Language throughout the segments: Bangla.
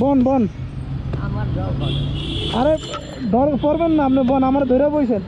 বন বন। আরে ডর পড়বেন না আপনি বন আমার ধরে বইছেন।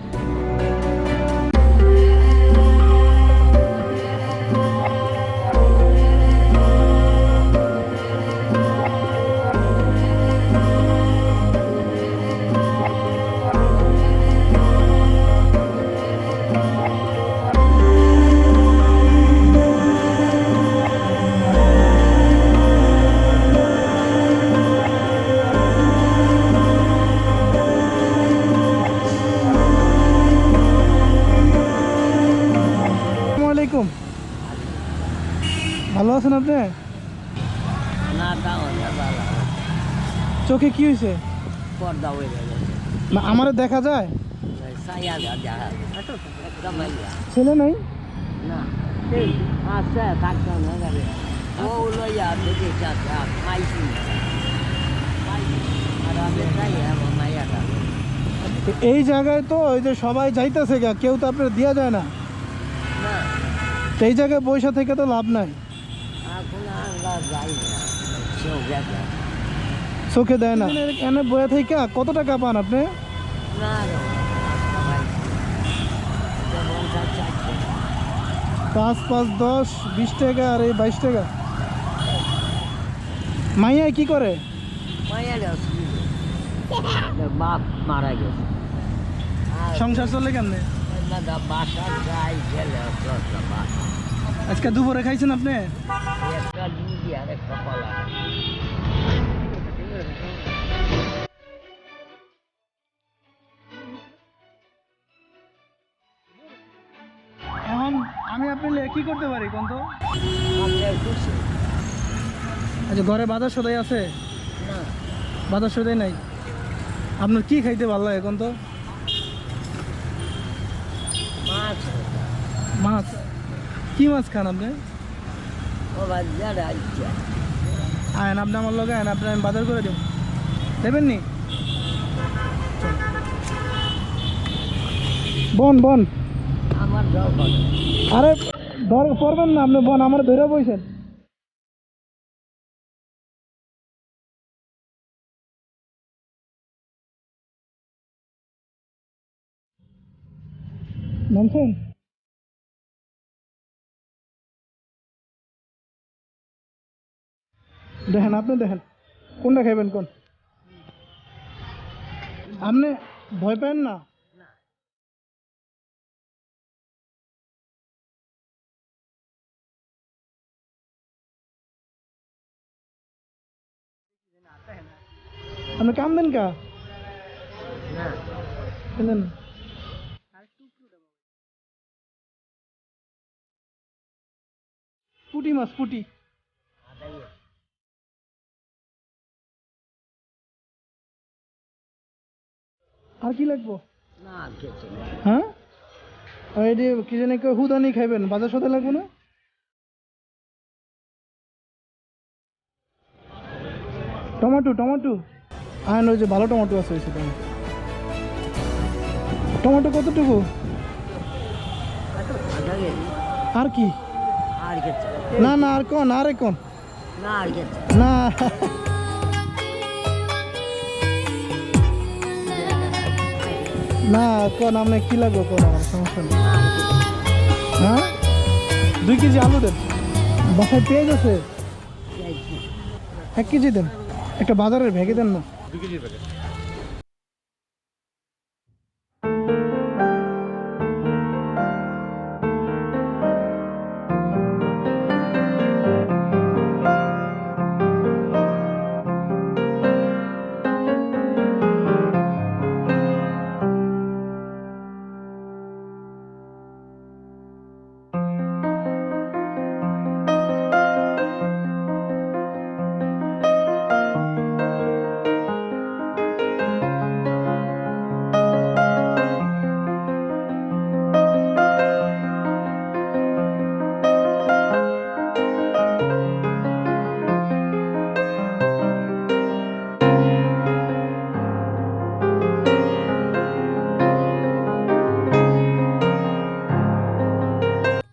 ভালো আছেন আপনি? চোখে কি হয়েছে হয়ে না আমার দেখা যায়। ছেলে নাই? না এই জায়গায় তো ওই যে সবাই যাইতেছে গা কেউ তো আপনার দেওয়া যায় না। এই জায়গায় পয়সা থেকে তো লাভ নাই এখন আমরা যাই না সেও গেছে চোখে দেয় না। এনে বয়ে থেকে কত টাকা পান আপনি? পাঁচ পাঁচ দশ বিশ টাকা আর এই বাইশ টাকা। মাইয়ায় কি করে? বাপ মারা গেছে। সংসার চলে কেমনে? আজকে দুপুরে খাইছেন আপনি? আর একটা কলা এখন আমি আপনি কি করতে পারি কোন তো আচ্ছা ঘরে বাজার সদাই আছে? না। বাজার সদাই নাই? আপনার কি খাইতে ভালো লাগে কোন তো মাছ। মাছ। কি মাছ খান আপনি? আয়ন আপনি আমার আয়ন আপনি আমি বাজার করে দেব দেবেন নি? বন বন। আমার আরে ধর পড়বেন না আপনি বন আমার ধরে বইছেন। নামছেন দেখেন আপনি দেখেন। কোনটা খাইবেন কোন? আপনি ভয় পেন না? আপনি কাম দেন কা? না পুটি মাছ, পুটি। আর কি লাগবো? না হ্যাঁ? যে কি জানি হুদানি খাইবেন বাজার সাথে লাগবো না? Tomato tomato. আয়ন ওই যে ভালো টমেটো আছে ওই সাথে টমেটো কতটুকু? আর কি? না। না আর কোন আরে কোন? না। না, কোন আপনি কি লাগবে কোন আমার সমস্যা নেই। হ্যাঁ? দুই কেজি আলু দেন। বাসায় পেঁয়াজ আছে? এক কেজি দেন। একটা বাজারের ভেঙে দেন না।